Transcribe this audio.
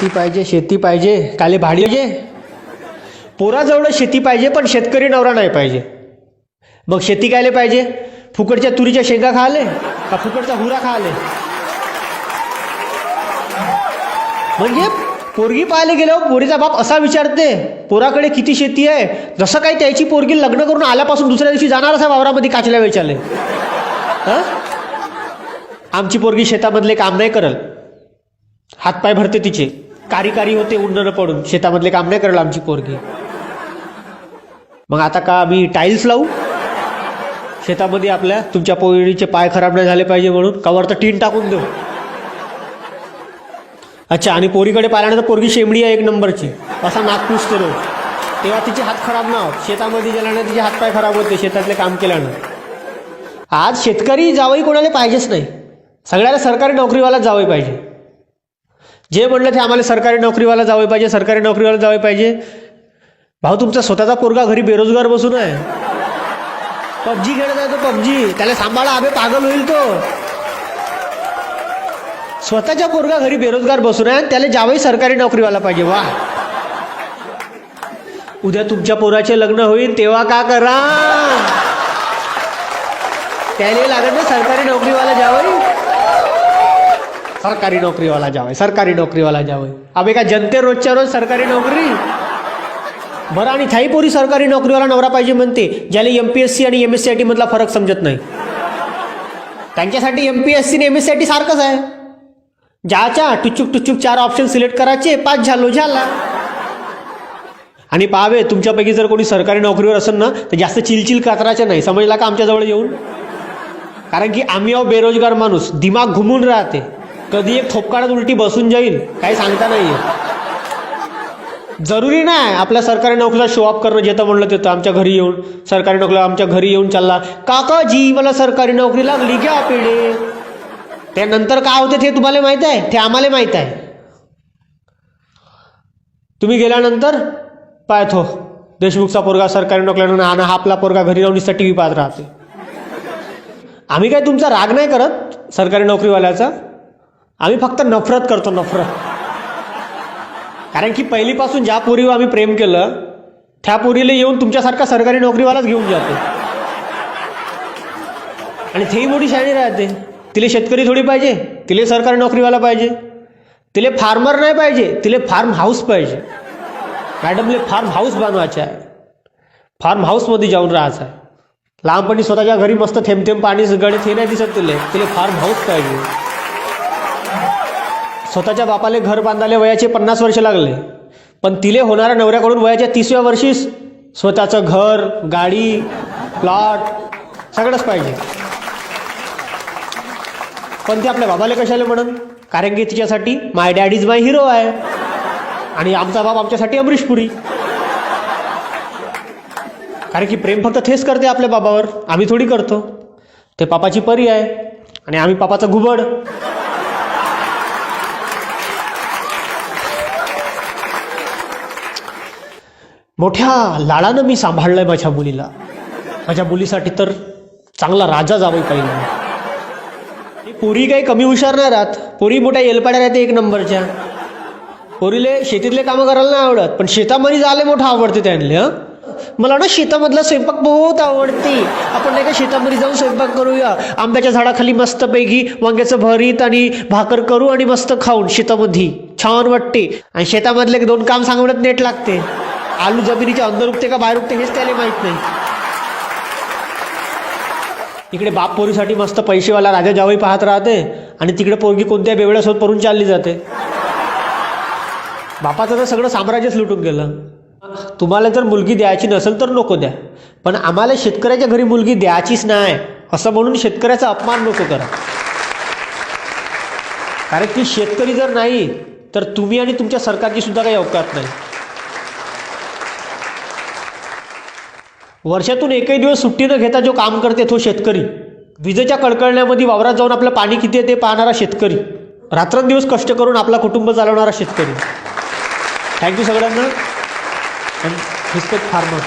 शेती पाहिजे शेती पाहिजे काले भाडी पाहिजे. पोराजवळ शेती पाहिजे पण शेतकरी नवरा नाही पाहिजे. मग शेती कायले पाहिजे? फुकटच्या तुरीच्या शेंगा खाले का फुकटचा हुरा खाले म्हणजे पोरगी पाहायला गेल्यावर पोरीचा बाप असा विचारते पोराकडे किती शेती आहे? जसं काही त्याची पोरगी लग्न करून आल्यापासून दुसऱ्या दिवशी जाणार असा वावरामध्ये काचल्या विचारले हं? आमची पोरगी शेतामधले काम नाही करल हातपाय भरते तिचे. कारी होते उन्नर पडून. शेतामधले काम नाही करायला आमची पोरगी. मग आता का आम्ही टाईल्स लावू? शेतामध्ये आपल्या तुमच्या पोळीचे पाय खराब नाही झाले पाहिजे म्हणून कवर तर टीन टाकून देऊ. अच्छा आणि पोरीकडे पाहिल्यानंतर पोरगी शेमडी आहे एक नंबरची. असा नागपूस करू तेव्हा तिचे हात खराब ना होत. शेतामध्ये गेल्यानं तिचे हातपाय खराब होते शेतातले काम केल्यानं. आज शेतकरी जावई कोणाला पाहिजेच नाही. सगळ्याला सरकारी नोकरीवाला जावई पाहिजे. जे म्हणलं ते आम्हाला सरकारी नोकरीवाला जावं पाहिजे सरकारी नोकरीवाला जावं पाहिजे. भाऊ तुमचा स्वतःचा पोरगा घरी बेरोजगार बसून आहे. पबजी खेळत आहे तो पबजी. त्याला सांभाळा आबे पागल होईल तो. स्वतःच्या पोरगा घरी बेरोजगार बसून आहे त्याला जावई सरकारी नोकरीवाला पाहिजे. वा. उद्या तुमच्या पोराचे लग्न होईल तेव्हा का करा? त्याला लागत ना सरकारी नोकरीवाला जावई. सरकारी नोकरीवाला जावं सरकारी नोकरीवाला जावं अबे का जनते रोजच्या रोज सरकारी नोकरी? बरं आणि थाई पोरी सरकारी नोकरीवाला नवरा पाहिजे म्हणते ज्याला एम पी एस सी आणि M S C I T मधला फरक समजत नाही. त्यांच्यासाठी एम पी एस सी आणि M S C I T सारखंच आहे. ज्याच्या टुचूक टुचूक चार ऑप्शन सिलेक्ट करायचे पाच झालो झाला. आणि पाहावे तुमच्यापैकी जर कोणी सरकारी नोकरीवर असेल ना तर जास्त चिलचिल कातरायचं नाही. समजला का आमच्याजवळ येऊन? कारण की आम्ही आहो बेरोजगार माणूस दिमाग घुमून राहते. कधी एक थोपकाडात उलटी बसून जाईल काही सांगता नाही जरुरी नाही आपल्या सरकारी नोकरीला शो ऑफ करणं जेतं म्हणलं तिथं आमच्या घरी येऊन सरकारी नोकरीला आमच्या घरी येऊन चालला. काकाजी मला सरकारी नोकरी लागली घ्या पिढे. त्यानंतर काय होते ते तुम्हाला माहीत आहे? ते आम्हाला माहीत आहे. तुम्ही गेल्यानंतर पाहतो देशमुखचा पोरगा सरकारी नोकरीला आणि हा आपला पोरगा घरी राहून टी व्ही पाहत राहते. आम्ही काय तुमचा राग नाही करत सरकारी नोकरीवाल्याचा? आम्ही फक्त नफरत करतो नफरत. कारण की पहिलीपासून ज्या पोरीवर आम्ही प्रेम केलं त्या पोरीला येऊन तुमच्यासारखा सरकारी नोकरीवालाच घेऊन जातो. आणि तेही मोठी शाणी राहते. तिले शेतकरी थोडी पाहिजे तिले सरकारी नोकरीवाला पाहिजे तिले फार्मर नाही पाहिजे तिले फार्म हाऊस पाहिजे. मॅडमले फार्म हाऊस बांधवायचे आहे. फार्म हाऊसमध्ये जाऊन राहायचं आहे. लहानपणी स्वतःच्या घरी मस्त थेंब थेंब पाणी गणित हे नाही दिसत तुले. तिले फार्म हाऊस पाहिजे. स्वतःच्या बापाले घर बांधायला वयाचे पन्नास वर्ष लागले. पण तिले होणाऱ्या नवऱ्याकडून वयाच्या तिसव्या वर्षी स्वतःचं घर गाडी प्लॉट सगळंच पाहिजे. पण ते आपल्या बाबाला कशाला म्हणून? कारण की तिच्यासाठी my dad is my hero आहे. आणि आमचा बाप आमच्यासाठी अमरीश पुरी. कारण की प्रेम फक्त थेच करते आपल्या बाबावर. आम्ही थोडी करतो. ते पापाची परी आहे. आणि आम्ही पापाचं घुबड मोठ्या लाडानं मी सांभाळलंय माझ्या मुलीला. माझ्या मुलीसाठी तर चांगला राजा जावं पाहिजे पोरी काही कमी हुशार नाही राहत. पोरी मोठ्या येलपाड्या राहते एक नंबरच्या. पोरीले शेतीतले कामं करायला नाही आवडत पण शेतामध्ये जायला मोठं आवडते त्यांना मला ना शेतामधला स्वयंपाक बहुत आवडते. आपण नाही का शेतामध्ये जाऊन स्वयंपाक करूया. आंब्याच्या झाडाखाली मस्तपैकी वांग्याचं भरीत आणि भाकर करू आणि मस्त खाऊन शेतामध्ये छान वाटते. आणि शेतामधले दोन काम सांगण्यात नेट लागते. आलू जमिनीच्या अंदर उगते का बाहेर उगते हेच त्याला माहीत नाही. इकडे बाप पोरीसाठी मस्त पैसेवाला राजा जावई पाहत राहते आणि तिकडे पोरगी कोणत्या बेवड्यासोबत परून चालली जाते. बापाचं तर सगळं साम्राज्यच लुटून गेलं. तुम्हाला जर मुलगी द्यायची नसेल तर नको द्या. पण आम्हाला शेतकऱ्याच्या घरी मुलगी द्यायचीच नाही असं म्हणून शेतकऱ्याचा अपमान नको करा. कारण की शेतकरी जर नाही तर तुम्ही आणि तुमच्या सरकारची सुद्धा काही अवकात नाही. वर्षातून एकही दिवस सुट्टी न घेता जो काम करते तो शेतकरी. विजेच्या कडकडण्यामध्ये वावरात जाऊन आपलं पाणी किती आहे ते पाहणारा शेतकरी. रात्रंदिवस कष्ट करून आपला कुटुंब चालवणारा शेतकरी. थँक्यू सगळ्यांना. Respect farmer